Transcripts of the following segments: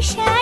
山。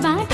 bye.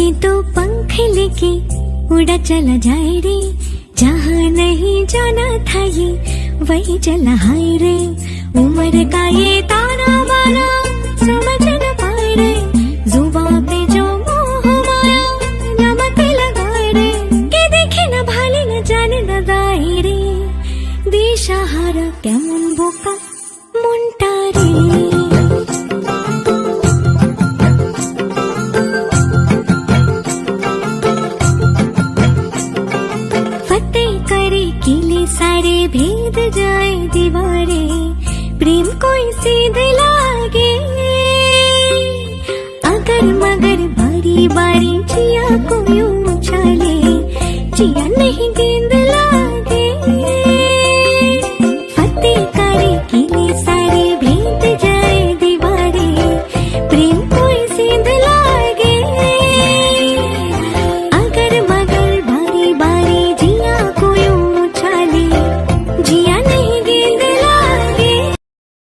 के तो पंख लेके उड़ा चला जाए रे। जहाँ नहीं जाना था ये, वही चला हाय रे। उम्र का ये ताना बाना समझ न पाए रे। जुबा पे जो मोह माया नमक लगाए रे। के देखे न भाले न जाने न दाए रे। दिशा দিশাহারা কেমন বোকা মনটা রে सीधे अगर मगर बारी बारी जिया को चले जिया नहीं